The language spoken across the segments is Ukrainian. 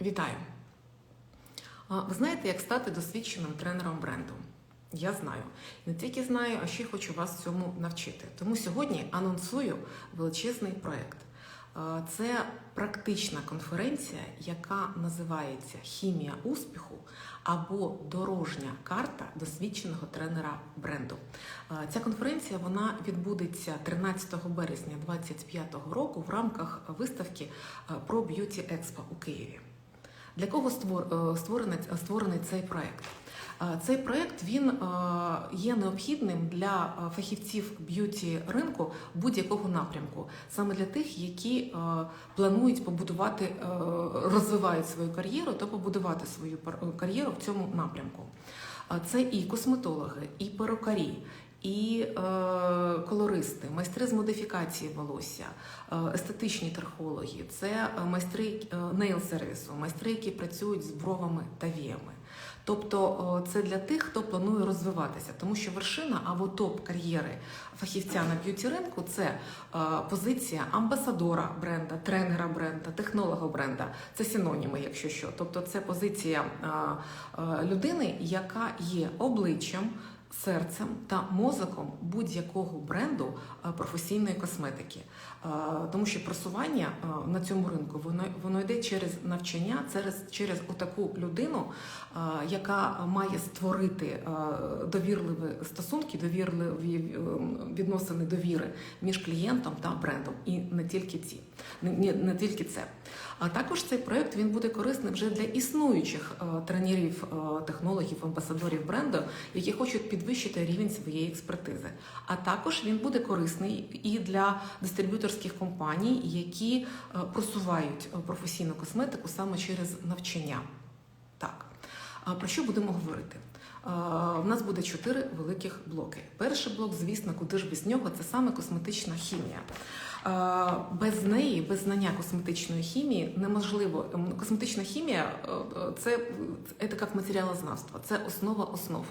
Вітаю! Ви знаєте, як стати досвідченим тренером бренду? Я знаю. Не тільки знаю, а ще хочу вас цьому навчити. Тому сьогодні анонсую величезний проєкт. Це практична конференція, яка називається Хімія успіху або дорожня карта досвідченого тренера бренду. Ця конференція вона відбудеться 13 березня 2025 року в рамках виставки про Beauty Expo у Києві. Для кого е, створений, створений цей проект? Е, Цей проект він е, є необхідним для фахівців б'юті ринку будь-якого напрямку, саме для тих, які планують побудувати, розвивають свою кар'єру та побудувати свою кар'єру в цьому напрямку. Це і косметологи, і перукарі, і е, колористи, майстри з модифікації волосся, е, естетичні терхологи, це е, майстри нейл-сервісу, майстри, які працюють з бровами та віями. Тобто це для тих, хто планує розвиватися, тому що вершина або топ кар'єри фахівця на б'юті ринку це е, позиція амбасадора бренда, тренера бренда, технолога бренда. Це синоніми, якщо що. Тобто, це позиція е, е, людини, яка є обличчям. Серцем та мозоком будь-якого бренду е, професійної косметики, Е, тому що просування е, на цьому ринку воно воно йде через навчання, через через отаку людину, яка має створити довірливі стосунки, довірливі відносини довіри між клієнтом та брендом, і не тільки ці, не, не, тільки це. А також цей проект він буде корисним вже для існуючих тренерів, технологів, амбасадорів бренду, які хочуть підвищити рівень своєї експертизи. А також він буде корисний і для дистриб'юторських компаній, які е, просувають е, професійну косметику саме через навчання. Так, про що будемо говорити? У нас буде чотири великих блоки. Перший блок, звісно, куди ж без нього, це саме косметична хімія. Е, Без неї, без знання косметичної хімії, неможливо. Ем, Косметична хімія е, е, це, як матеріалознавство, це основа основ.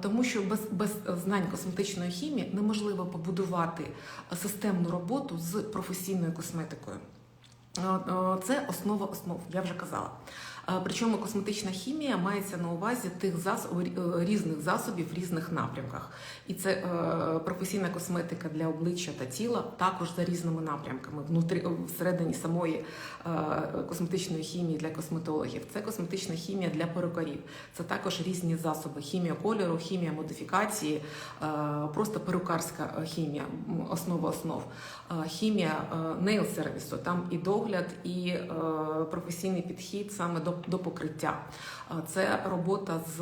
Тому що без, без знань косметичної хімії неможливо побудувати системну роботу з професійною косметикою. Е, е, Це основа основ, я вже казала. Е, Причому косметична хімія мається на увазі тих зас... е, різних засобів в різних напрямках. І це професійна косметика для обличчя та тіла також за різними напрямками. Внутрі всередині самої косметичної хімії для косметологів. Це косметична хімія для перукарів. Це також різні засоби: хімія кольору, хімія модифікації, просто перукарська хімія, основа основ, хімія нейл сервісу. Там і догляд, і е, професійний підхід саме до, до покриття. Це робота з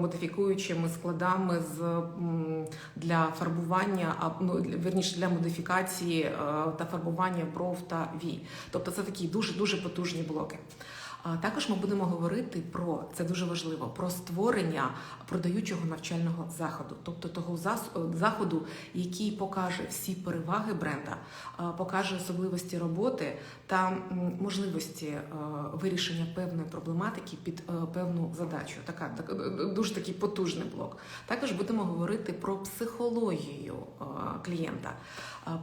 модифікуючими складами з для фарбування, ну вірніше для модифікації е, та фарбування бров та вій. Тобто це такі дуже дуже потужні блоки. Також ми будемо говорити про це дуже важливо про створення продаючого навчального заходу, тобто того заходу, який покаже всі переваги бренда, покаже особливості роботи та можливості е, вирішення певної проблематики під е, певну задачу. Така так, е, дуже такий потужний блок. Також будемо говорити про психологію е, клієнта,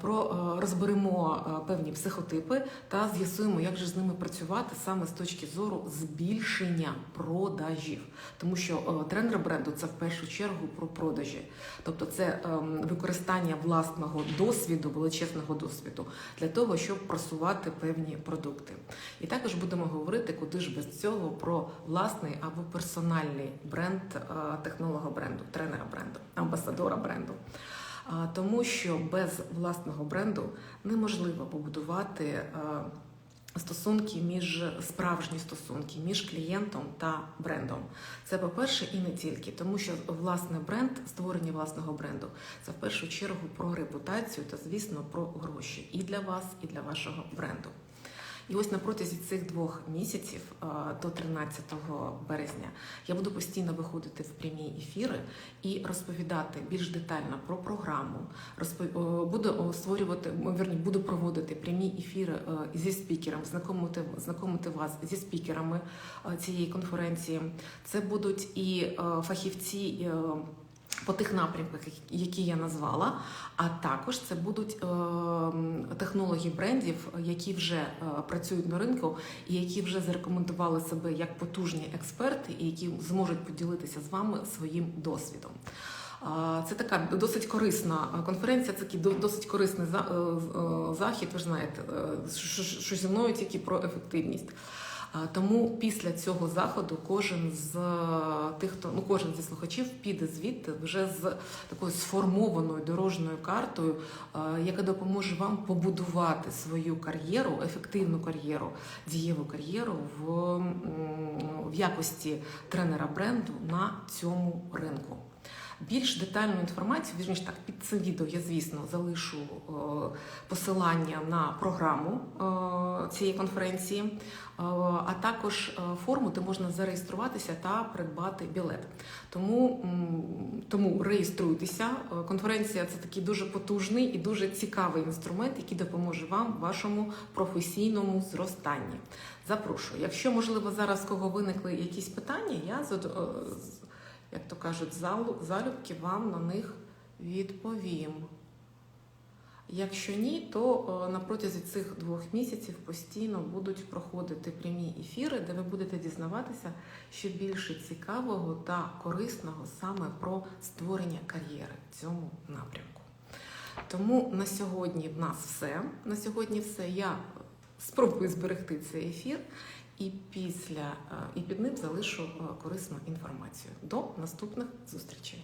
про е, розберемо е, певні психотипи та з'ясуємо, як же з ними працювати саме з точки зору збільшення продажів, тому що е, тренер бренду це в першу чергу про продажі, тобто це ем, використання власного досвіду, величезного досвіду для того, щоб просувати певні продукти. І також будемо говорити, куди ж без цього про власний або персональний бренд е, технолога бренду, тренера бренду, амбасадора бренду. Тому що без власного бренду неможливо побудувати е, стосунки між справжні стосунки між клієнтом та брендом. Це по-перше, і не тільки, тому що власне бренд, створення власного бренду, це в першу чергу про репутацію та, звісно, про гроші і для вас, і для вашого бренду. І ось на протязі цих двох місяців е, до 13 березня я буду постійно виходити в прямі ефіри і розповідати більш детально про програму. Е, Буду е, створювати, м, буду проводити прямі ефіри зі спікером, знайомити, знайомити вас зі спікерами цієї конференції. Це будуть і фахівці. По тих напрямках, які я назвала, а також це будуть е, технологи брендів, які вже е, працюють на ринку і які вже зарекомендували себе як потужні експерти, і які зможуть поділитися з вами своїм досвідом. Це така досить корисна е, конференція, це такий досить корисний е, е, захід. Ви ж знаєте, що зі мною тільки про ефективність. Тому після цього заходу кожен з е, тих, хто ну кожен зі слухачів піде звідти вже з такою сформованою дорожньою картою, е, яка допоможе вам побудувати свою кар'єру, ефективну кар'єру, дієву кар'єру в, в якості тренера бренду на цьому ринку. Більш детальну інформацію, вірніше так, під цим відео я, звісно, залишу е, посилання на програму е, цієї конференції, е, а також форму, де можна зареєструватися та придбати білет. Тому, тому реєструйтеся. Конференція це такий дуже потужний і дуже цікавий інструмент, який допоможе вам в вашому професійному зростанні. Запрошую. Якщо, можливо, зараз кого виникли якісь питання, я як то кажуть, залюбки вам на них відповім. Якщо ні, то е, на протязі цих двох місяців постійно будуть проходити прямі ефіри, де ви будете дізнаватися ще більше цікавого та корисного саме про створення кар'єри в цьому напрямку. Тому на сьогодні в нас все. На сьогодні все. Я спробую зберегти цей ефір і після е, і під ним залишу е, корисну інформацію. До наступних зустрічей.